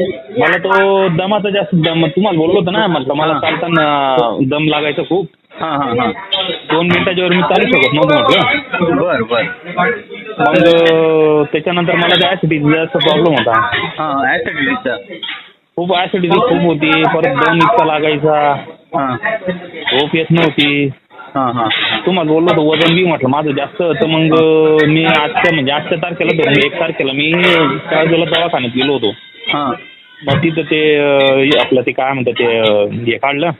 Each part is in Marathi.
मला तो दमाचा जास्त दम तुम्हाला बोललो होतो ना म्हटलं मला. चालताना दम लागायचा खूप. हां हां हां. दोन मिनिटाच्या वर मी चालू शकत नव्हतो म्हटलं. बर बर. मग त्याच्यानंतर मला त्या ऍसिडिटीचा जास्त प्रॉब्लेम होता. हां खूप ऍसिडिटी खूप होती परत दम इतका लागायचा. हां. झोप येत नव्हती. हां हां. तुम्हाला बोललो होतो वजन बी म्हटलं माझं जास्त तर मग मी आजच्या म्हणजे आजच्या तारखेला धरून एक तारखेला मी काळजीला दवाखान्यात गेलो होतो. हां. मग तिथं ते आपलं ते काय म्हणतात ते हे काढलं.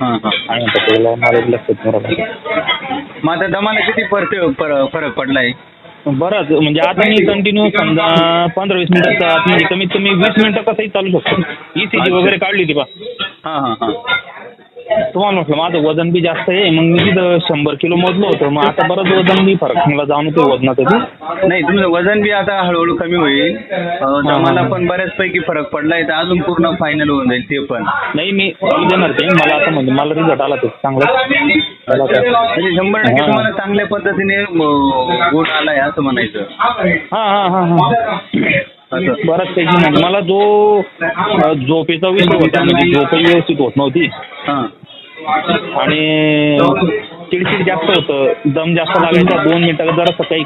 हां हां. काय म्हणतात त्याला मला लक्षात नाही राहिलं. मग आता दमाला किती परत पर- फरक पडलाय? बरंच म्हणजे आता मी कंटिन्यू समजा पंधरा वीस मिनिटाचा आत म्हणजे कमीत कमी वीस मिनिटं कसंही चालू शकतो. ई सी जी वगैरे काढली होती बा. हां हां हां. तुम्हाला म्हटलं माझं वजन बी जास्त आहे मग मी तिथं शंभर किलो मोजलं होतं मग आता बरंच वजन बी फरक. मला जाणवतो वजनाचं बी. नाही तुमचं वजन बी आता हळूहळू कमी होईल. अं, दमाला पण बऱ्याचपैकी फरक पडलाय तर अजून पूर्ण फायनल होऊन जाईल ते पण. नाही मी देणार ते. मला आता म्हणजे मला रिझल्ट आला ते चांगला. मला म्हणजे शंभर टक्के हां. तुम्हाला चांगल्या पद्धतीने अं, गुण आलाय असं म्हणायचं. हां हां हां हां. असं. बराच काही मला जो अं, झोपेचा विषय होता म्हणजे झोपही व्यवस्थित होत नव्हती. हां. आणि चिडचिड जास्त होतं. दम जास्त लागायचा. दोन मिनिटाला जरा काही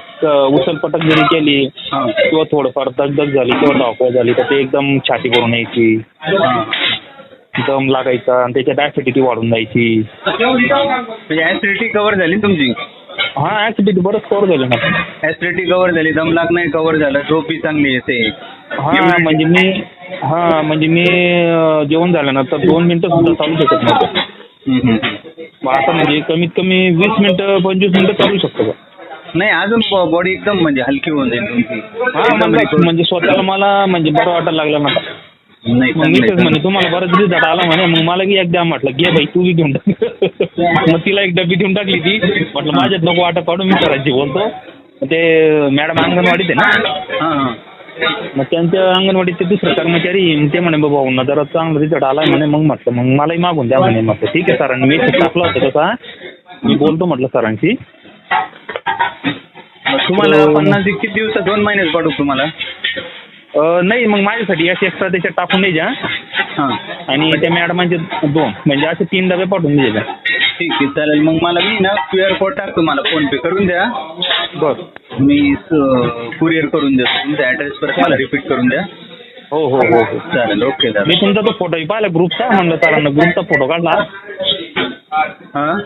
उचलपटक जरी केली किंवा थोडंफार दगदग झाली किंवा धावपळ झाली तर ते एकदम छाती भरून यायची. दम लागायचा आणि त्याच्यात ॲसिडिटी वाढून जायची. म्हणजे ऍसिडिटी कव्हर झाली तुमची? हा ॲसिडिटी बरंच कवर झालं ना. ऍसिडिटी कव्हर झाली दम लागणं कव्हर झालं झोपी चांगली येते. हा म्हणजे मी हा म्हणजे मी जेवण झाल्यानंतर दोन मिनिटं सुद्धा चालू शकत नव्हतं. मग आता म्हणजे कमीत कमी वीस मिनिटं पंचवीस मिनिटं चालू शकतो बा. नाही अजून बॉडी एकदम म्हणजे हलकी होऊन जाईल हा म्हणजे म्हणजे स्वतःला मला म्हणजे बरं वाटायला लागलं ना. नाही मग मी चांगलं तेच आहे, म्हणे तुम्हाला बरंच रिझल्ट आला म्हणे मग मला बी एकदा म्हटलं घे बाई तू बी घेऊन टाक. मग तिला एक डबी देऊन टाकली ती. म्हटलं माझ्यात नको वाटा पाडू मी करायची बोलतो. मग ते मॅडम अंगणवाडीत आहे ना. हां हां. मग त्यांच्या अंगणवाडीचे दुसरे कर्मचारी ते म्हणे बाबा जरा चांगला रिझल्ट आलाय म्हणे. मग म्हटलं मग मलाही मागून द्या म्हणे. म्हटलं ठीक आहे सरांनी मी टाकला होता तसा मी बोलतो म्हटलं सरांशी. तुम्हाला पन्नास एक किती दिवसात दोन महिन्यात पाठवू तुम्हाला? नाही मग माझ्यासाठी असे एक्स्ट्रा त्याच्यात टाकून द्यायच्या. हां. आणि त्या मॅडमांचे दोन म्हणजे असे तीन डबे पाठवून द्यायचे. ठीक आहे चालेल. मग मला मी ना क्यू आर कोड टाकतो मला फोन पे करून द्या. बरं. मी कुरिअर करून देतो तुमचा ॲड्रेस परत मला रिपीट करून द्या. हो हो हो हो. चालेल ओके मी तुमचा तो फोटोही पाहिला ग्रुपचा म्हणलं सरांना ग्रुपचा फोटो काढला. हां?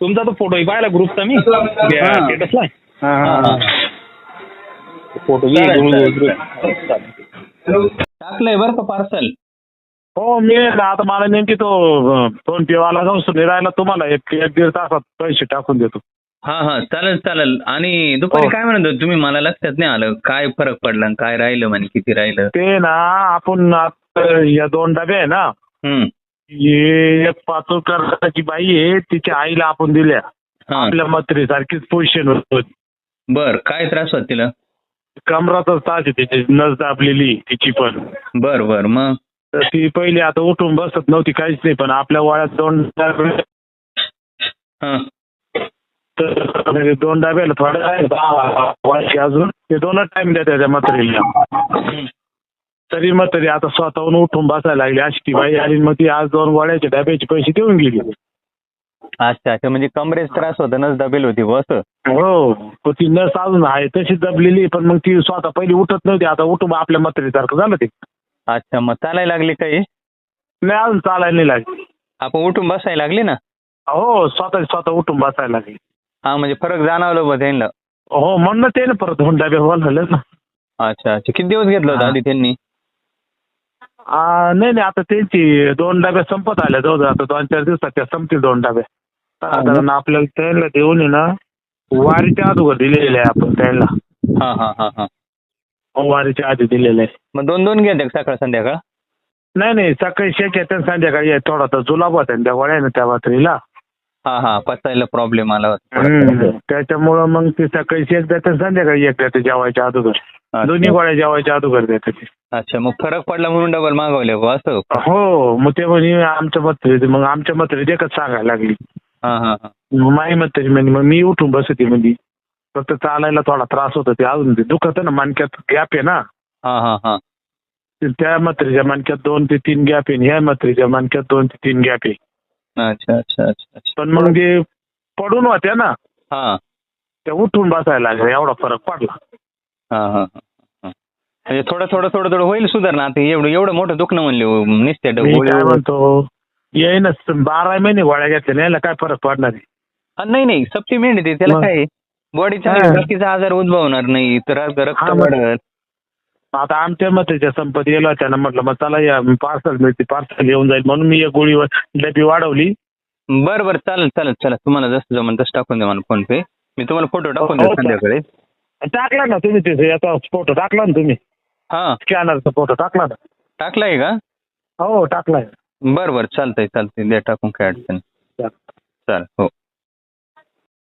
तुमचा तो फोटोही पाहिला ग्रुपचा मी? हा. स्टेटसला हां फोटो चालेल, चालेल, ग्रुप टाकलंय बरं का पार्सल हो मिळेल ना आता मला नेमकी तो फोन पे वाला जाऊन सुनी राहिला तुम्हाला एक एक दीड तासात पैसे टाकून देतो. हां हां चालेल चालेल. आणि दुपारी हो. काय म्हणत होते तुम्ही? मला लक्षात नाही आलं. काय फरक पडला आणि काय राहिलं म्हणे? किती राहिलं? ते ना आपण आता या दोन डबे आहे ना हम्म. हे एक बाई आहे तिच्या आईला आपण दिल्या. हां. आपल्या मत्री सारखीच पोझिशन होत. बर काय त्रास होत तिला? कमरातच तास आहे तिची नस दाबलेली तिची पण. बर बर मग? तर ती पहिली आता उठून बसत नव्हती काहीच नाही. पण आपल्या वयात दोन डबे हां. तर दोन डब्याला थोडं आहे अजून. ते दोनच टाइम देतात त्या म्हातारीला. तरी मग तरी आता स्वतःहून उठून बसायला लागली. अशी ती बाई आली मग ती आज दोन वड्याचे डब्याचे पैसे देऊन गेली. अच्छा अच्छा. म्हणजे कमरेच त्रास होता नच दबेल होती बस हो. ती नस अजून आहे तशीच दबलेली पण मग ती स्वतः पहिली उठत नव्हती. आता उठून आपल्या म्हातारीसारखं झालं ते. अच्छा मग चालायला लागली काही नाही अजून चालायला नाही लागली. आपण उठून बसायला लागली ना? हो स्वतः स्वतः उठून बसायला लागली. हा म्हणजे फरक जाणवलं बघ त्यांना. हो म्हणून ते ना परत दोन डबे झाले ना. अच्छा अच्छा. किती दिवस घेतलं होतं. आधी त्यांनी? आ, नाही नाही आता त्यांची दोन डब्या संपत आल्या. जवळ आता दोन चार दिवसात त्या संपतील दोन डब्या. साधारण आपल्याला त्यांना देऊन आहे ना वारीच्या अगोदर दिलेले आहे आपण त्यांना. हा हा हा हा. वारीच्या आधी दिलेले आहे. मग दोन दोन घ्या सकाळ संध्याकाळ? नाही नाही सकाळी शेक येते आणि संध्याकाळी आहे. थोडा तर जुलाब होता ना त्या वड्या ना त्या वात्रीला. हा हा पचायला प्रॉब्लेम आला होता. हम्म. त्याच्यामुळं मग ते सकाळी शेक देते आणि संध्याकाळी एक देते जेवायच्या अगोदर. अच्छा. दोन्ही गोळ्या जेवायच्या अगोदर देते ते. अच्छा मग फरक पडला म्हणून डबल मागवले बुवा असं? हो मग ते म्हणे आमच्या मत मग आमच्या मत एकच सांगायला लागली. हा हा हा. मग माई मत म्हणे मग मी उठून बसते म्हणजे फक्त चालायला थोडा त्रास होतो ते अजून ते दुखत ना मानक्यात गॅप आहे ना. हा हा हा. त्या मात्रेच्या मणक्यात दोन ते तीन गॅप आहे आणि ह्या मात्रेच्या मणक्यात दोन ते तीन गॅप आहे. अच्छा अच्छा अच्छा पण मग जे पडून होत्या ना हा त्या उठून बसायला लागल्या एवढा फरक पडला हा हा हा, हा. म्हणजे थोडं थोडं थोडं थोडं होईल सुधारणा आता एवढं एवढं मोठं दुखणं म्हणले हो, नुसते मी गोळी- काय म्हणतो येईनच बारा महिने गोळ्या घेतल्या नाही याला काय फरक पडणार आहे हा, नाही नाही सप्ती मिळते ते त्याला मग? काय बॉडी हा. बाकीचा आजार उद्भवणार नाही तर रक्त हा, मग. वाढेल आता आमच्या मतेच्या संपत्ती गेला त्यानं म्हटलं मग चला या पार्सल मिळते पार्सल येऊन जाईल म्हणून मी एक गोळीवर डबी वाढवली. बरं बरं चालेल चालेल चला तुम्हाला जसं जमन तसं टाकून द्या मला फोन पे मी तुम्हाला फोटो टाकून हो, देतो हो, संध्याकाळी. टाकला ना तुम्ही ते याचा फोटो टाकला ना तुम्ही. हा. स्कॅनरचा फोटो टाकला ना. टाकलाय का? हो टाकलाय बरं बरं चालतंय चालतंय. द्या टाकून काय अडचण नाही. चालेल. चालेल हो.